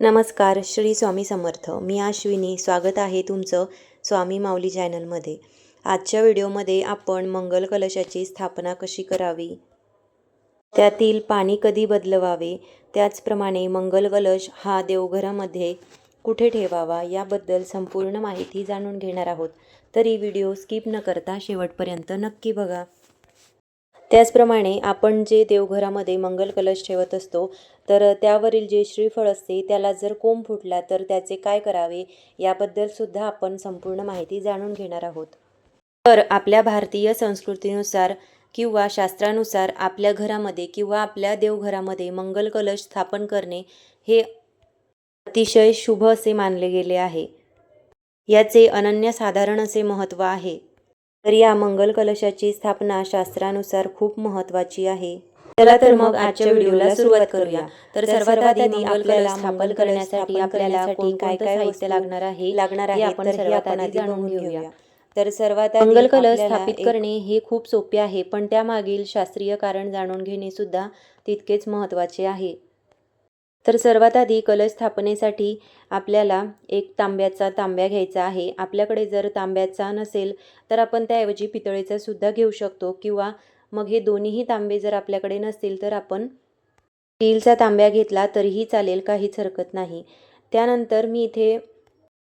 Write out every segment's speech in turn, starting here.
नमस्कार श्री स्वामी समर्थ. मी आश्विनी स्वागत आहे तुमचं स्वामी माऊली चॅनलमध्ये. आजच्या व्हिडिओमध्ये आपण मंगल कलशाची स्थापना कशी करावी? त्यातील पाणी कधी बदलवावे? त्याचप्रमाणे मंगल कलश हा देवघरामध्ये कुठे ठेवावा? याबद्दल संपूर्ण माहिती जाणून घेणार आहोत. तरी व्हिडिओ स्किप न करता शेवटपर्यंत नक्की बघा. त्याचप्रमाणे आपण जे देवघरामध्ये मंगल कलश ठेवत असतो तर त्यावरील जे श्रीफळ असते त्याला जर कोंब फुटला तर त्याचे काय करावे? याबद्दल सुद्धा आपण संपूर्ण माहिती जाणून घेणार आहोत. तर आपल्या भारतीय संस्कृतीनुसार किंवा शास्त्रानुसार आपल्या घरामध्ये किंवा आपल्या देवघरामध्ये मंगल कलश स्थापन करणे हे अतिशय शुभ असे मानले गेले आहे. याचे अनन्यसाधारण असे महत्त्व आहे. तर या मंगल कलशाची स्थापना शास्त्रानुसार खूप महत्त्वाची आहे. चला तर मग आजच्या व्हिडिओला सुरुवात करूया. तर सर्वात आधी आपल्याला स्थापन करण्यासाठी आपल्याला काय काय वस्तू लागणार आहे लागणार आहे आपण सर्वात आधी जाणून घेऊया. तर सर्वात मंगल कलश स्थापित करणे हे खूप सोपे आहे पण त्यामागील शास्त्रीय कारण जाणून घेणे सुद्धा तितकेच महत्त्वाचे आहे. तर सर्वात आधी कलश स्थापनेसाठी आपल्याला एक तांब्याचा तांब्या घ्यायचा आहे. आपल्याकडे जर तांब्याचा नसेल तर आपण त्याऐवजी पितळेचा सुद्धा घेऊ शकतो. किंवा मग हे दोन्हीही तांबे जर आपल्याकडे नसतील तर आपण स्टीलचा तांब्या घेतला तरीही चालेल काहीच हरकत नाही. त्यानंतर मी इथे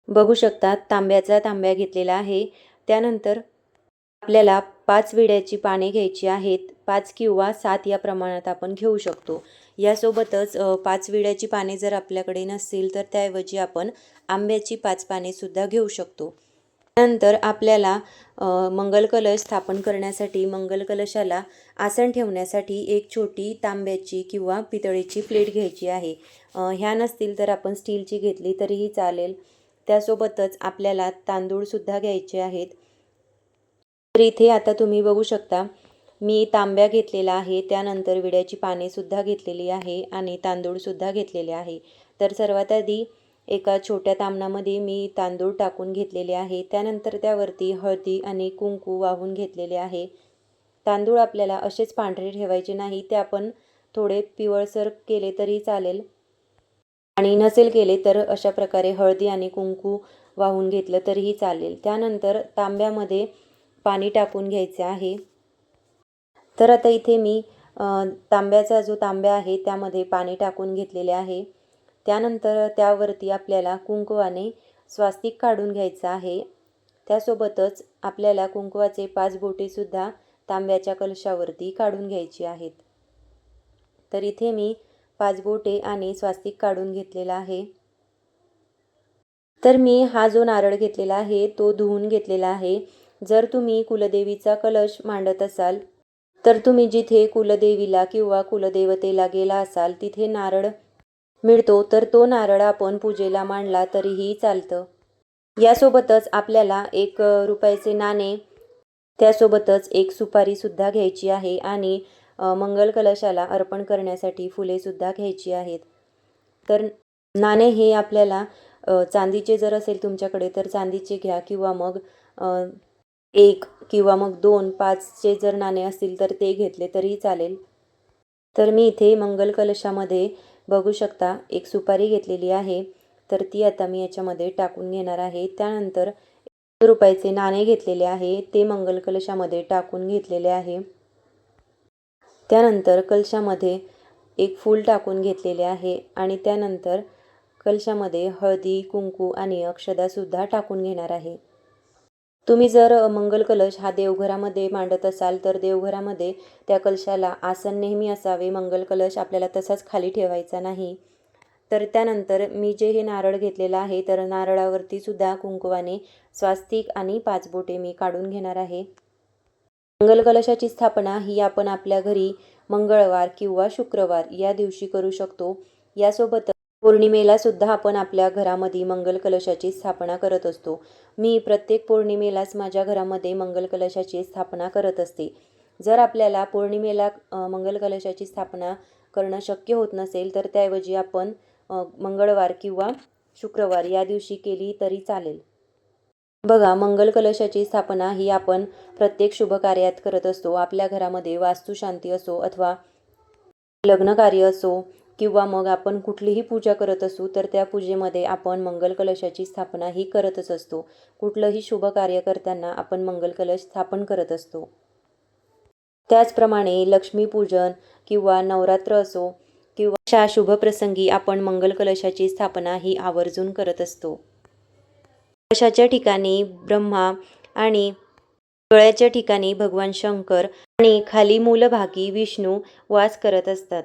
बघू शकता तांब्याचा तांब्या घेतलेला आहे. त्यानंतर आपल्याला पाच विड्याची पाने घ्यायची आहेत. पाच किंवा सात या प्रमाणात आपण घेऊ शकतो. यासोबतच पाच विड्याची पाने जर आपल्याकडे नसतील तर त्याऐवजी आपण आंब्याची पाच पानेसुद्धा घेऊ शकतो. त्यानंतर आपल्याला मंगल कलश स्थापन करण्यासाठी मंगल कलशाला आसन ठेवण्यासाठी एक छोटी तांब्याची किंवा पितळेची प्लेट घ्यायची आहे. ह्या नसतील तर आपण स्टीलची घेतली तरीही चालेल. त्यासोबतच आपल्याला तांदूळसुद्धा घ्यायचे आहेत. तर इथे आता तुम्ही बघू शकता मी तांब्या घेतलेला आहे त्यानंतर विड्याची पानेसुद्धा घेतलेली आहे आणि तांदूळसुद्धा घेतलेले आहे. तर सर्वात आधी एका छोट्या तांबणामध्ये मी तांदूळ टाकून घेतलेले आहे. त्यानंतर त्यावरती हळदी आणि कुंकू वाहून घेतलेले आहे. तांदूळ आपल्याला असेच पांढरे ठेवायचे नाही ते आपण थोडे पिवळसर केले तरी चालेल. आणि नसेल केले तर अशा प्रकारे हळदी आणि कुंकू वाहून घेतलं तरीही चालेल. त्यानंतर तांब्यामध्ये पाणी टाकून घ्यायचे आहे. तर आता इथे मी तांब्याचा जो तांब्या आहे त्यामध्ये पाणी टाकून घेतलेले आहे. त्यानंतर त्यावरती आपल्याला कुंकवाने स्वास्तिक काढून घ्यायचं आहे. त्यासोबतच आपल्याला कुंकवाचे पाच बोटेसुद्धा तांब्याच्या कलशावरती काढून घ्यायची आहेत. तर इथे मी पाच बोटे आणि स्वास्तिक काढून घेतलेला आहे. तर मी हा जो नारळ घेतलेला आहे तो धुवून घेतलेला आहे. जर तुम्ही कुलदेवीचा कलश मांडत असाल तर तुम्ही जिथे कुलदेवीला किंवा कुलदेवतेला गेला असाल तिथे नारळ मिळतो. तर तो नारळ आपण पूजेला मांडला तरीही चालतं. यासोबतच आपल्याला एक रुपयाचे नाणे त्यासोबतच एक सुपारीसुद्धा घ्यायची आहे आणि मंगल कलशाला अर्पण करण्यासाठी फुलेसुद्धा घ्यायची आहेत. तर नाणे हे आपल्याला चांदीचे जर असेल तुमच्याकडे तर चांदीचे घ्या किंवा मग एक किंवा मग दोन पाचचे जर नाणे असतील तर ते घेतले तरीही चालेल. तर मी इथे मंगल कलशामध्ये बघू शकता एक सुपारी घेतलेली आहे. तर ती आता मी याच्यामध्ये टाकून घेणार आहे. त्यानंतर रुपयाचे नाणे घेतलेले आहे. ते मंगल कलशामध्ये टाकून घेतलेले आहे. त्यानंतर कलशामध्ये एक फूल टाकून घेतलेले आहे. आणि त्यानंतर कलशामध्ये हळदी कुंकू आणि अक्षदासुद्धा टाकून घेणार आहे. तुम्ही जर मंगल कलश हा देवघरामध्ये मांडत असाल तर देवघरामध्ये त्या कलशाला आसन नेहमी असावे. मंगल कलश आपल्याला तसाच खाली ठेवायचा नाही. तर त्यानंतर मी जे हे नारळ घेतलेलं आहे तर नारळावरती सुद्धा कुंकवाने स्वास्तिक आणि पाच बोटे मी काढून घेणार आहे. मंगल कलशाची स्थापना ही आपण आपल्या घरी मंगळवार किंवा शुक्रवार या दिवशी करू शकतो. यासोबत पौर्णिमेला सुद्धा आपण आपल्या घरामध्ये मंगल कलशाची स्थापना करत असतो. मी प्रत्येक पौर्णिमेलाच माझ्या घरामध्ये मंगल कलशाची स्थापना करत असते. जर आपल्याला पौर्णिमेला मंगल कलशाची स्थापना करणं शक्य होत नसेल तर त्याऐवजी आपण मंगळवार किंवा शुक्रवार या दिवशी केली तरी चालेल. बघा मंगल कलशाची स्थापना ही आपण प्रत्येक शुभ कार्यात करत असतो. आपल्या घरामध्ये वास्तुशांती असो अथवा लग्न कार्य असो किंवा मग आपण कुठलीही पूजा करत असू तर त्या पूजेमध्ये आपण मंगल कलशाची स्थापना ही करतच असतो. कुठलंही शुभ कार्य करताना आपण मंगल कलश स्थापन करत असतो. त्याचप्रमाणे लक्ष्मीपूजन किंवा नवरात्र असो किंवा अशा शुभप्रसंगी आपण मंगल कलशाची स्थापना ही आवर्जून करत असतो. कलशाच्या ठिकाणी ब्रह्मा आणि गळ्याच्या ठिकाणी भगवान शंकर आणि खाली मूलभागी विष्णू वास करत असतात.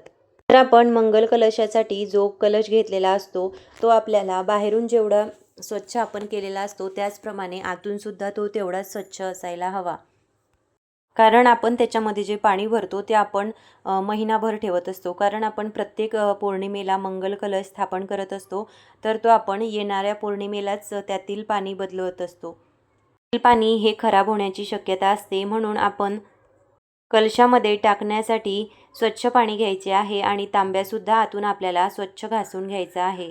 तर आपण मंगल कलशासाठी जो कलश घेतलेला असतो तो आपल्याला बाहेरून जेवढा स्वच्छ आपण केलेला असतो त्याचप्रमाणे आतून सुद्धा तो तेवढाच स्वच्छ असायला हवा. कारण आपण त्याच्यामध्ये जे पाणी भरतो ते आपण महिनाभर ठेवत असतो. कारण आपण प्रत्येक पौर्णिमेला मंगल कलश स्थापन करत असतो तर तो आपण येणाऱ्या पौर्णिमेलाच त्यातील पाणी बदलवत असतो. पाणी हे खराब होण्याची शक्यता असते म्हणून आपण कलशामध्ये टाकण्यासाठी स्वच्छ पाणी घ्यायचे आहे आणि तांब्यासुद्धा आतून आपल्याला स्वच्छ घासून घ्यायचा आहे.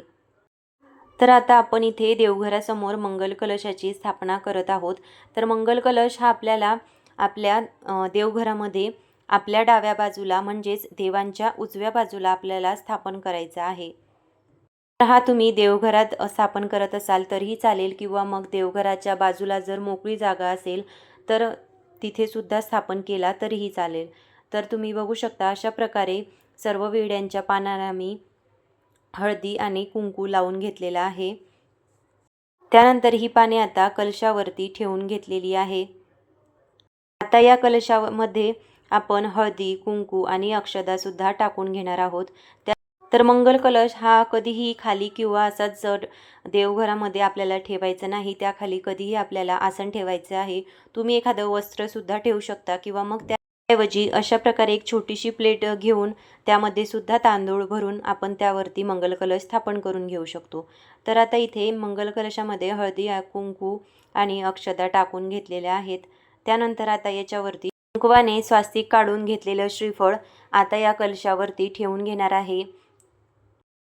तर आता आपण इथे देवघरासमोर मंगल कलशाची स्थापना करत आहोत. तर मंगल कलश हा आपल्याला आपल्या देवघरामध्ये आपल्या डाव्या बाजूला म्हणजेच देवांच्या उजव्या बाजूला आपल्याला स्थापन करायचा आहे. तर हा तुम्ही देवघरात स्थापन करत असाल तरीही चालेल किंवा मग देवघराच्या बाजूला जर मोकळी जागा असेल तर तिथे सुद्धा स्थापन केला तरीही चालेल. तर तुम्ही बघू शकता अशा प्रकारे सर्व विड्यांच्या पानाला मी हळदी आणि कुंकू लावून घेतलेला आहे. त्यानंतर ही पाने आता कलशावरती ठेवून घेतलेली आहे. आता या कलशामध्ये आपण हळदी कुंकू आणि अक्षदासुद्धा टाकून घेणार आहोत. त्या तर मंगल कलश हा कधीही खाली किंवा असा जड देवघरामध्ये आपल्याला ठेवायचं नाही. त्याखाली कधीही आपल्याला आसन ठेवायचं आहे. तुम्ही एखादं वस्त्रसुद्धा ठेवू शकता किंवा मग त्याऐवजी अशा प्रकारे एक छोटीशी प्लेट घेऊन त्यामध्ये सुद्धा तांदूळ भरून आपण त्यावरती मंगल कलश स्थापन करून घेऊ शकतो. तर आता इथे मंगल कलशामध्ये हळदी कुंकू आणि अक्षदा टाकून घेतलेल्या आहेत. त्यानंतर आता याच्यावरती कुंकवाने स्वास्तिक काढून घेतलेलं श्रीफळ आता या कलशावरती ठेवून घेणार आहे.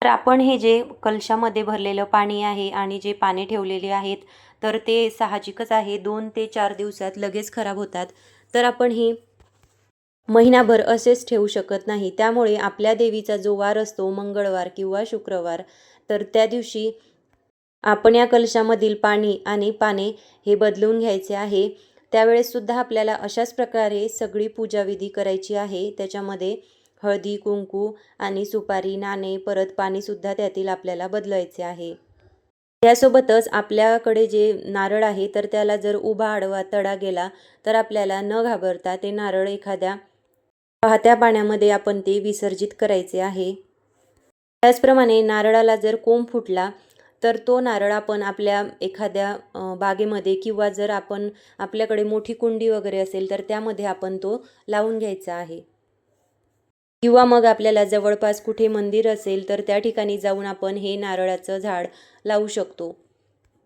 तर आपण हे जे कलशामध्ये भरलेलं पाणी आहे आणि जे पाने ठेवलेले आहेत तर ते साहजिकच आहे. दोन ते चार दिवसात लगेच खराब होतात. तर आपण हे महिनाभर असेच ठेवू शकत नाही. त्यामुळे आपल्या देवीचा जो वार असतो मंगळवार किंवा शुक्रवार तर त्या दिवशी आपण या कलशामधील पाणी आणि पाने हे बदलून घ्यायचे आहे. त्यावेळेससुद्धा आपल्याला अशाच प्रकारे सगळी पूजाविधी करायची आहे. त्याच्यामध्ये हळदी कुंकू आणि सुपारी नाणे परत पाणीसुद्धा त्यातील आपल्याला बदलायचे आहे. त्यासोबतच आपल्याकडे जे नारळ आहे तर त्याला जर उभा आडवा तडा गेला तर आपल्याला न घाबरता ते नारळ एखाद्या पाहत्या पाण्यामध्ये आपण ते विसर्जित करायचे आहे. त्याचप्रमाणे नारळाला जर कोंब फुटला तर तो नारळ आपण आपल्या एखाद्या बागेमध्ये किंवा जर आपण आपल्याकडे मोठी कुंडी वगैरे असेल तर त्यामध्ये आपण तो लावून घ्यायचा आहे. किंवा मग आपल्याला जवळपास कुठे मंदिर असेल तर त्या ठिकाणी जाऊन आपण हे नारळाचं झाड लावू शकतो.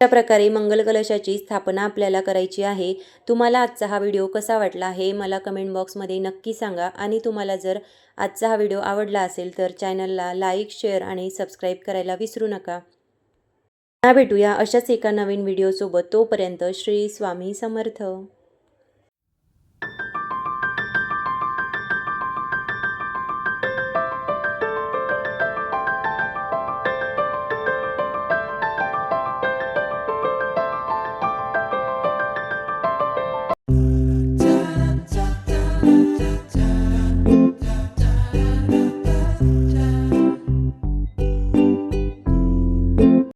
अशा प्रकारे मंगल कलशाची स्थापना आपल्याला करायची आहे. तुम्हाला आजचा हा व्हिडिओ कसा वाटला हे मला कमेंट बॉक्समध्ये नक्की सांगा आणि तुम्हाला जर आजचा हा व्हिडिओ आवडला असेल तर चॅनलला लाईक शेअर आणि सबस्क्राईब करायला विसरू नका. पुन्हा भेटूया अशाच एका नवीन व्हिडिओसोबत. तोपर्यंत श्री स्वामी समर्थ.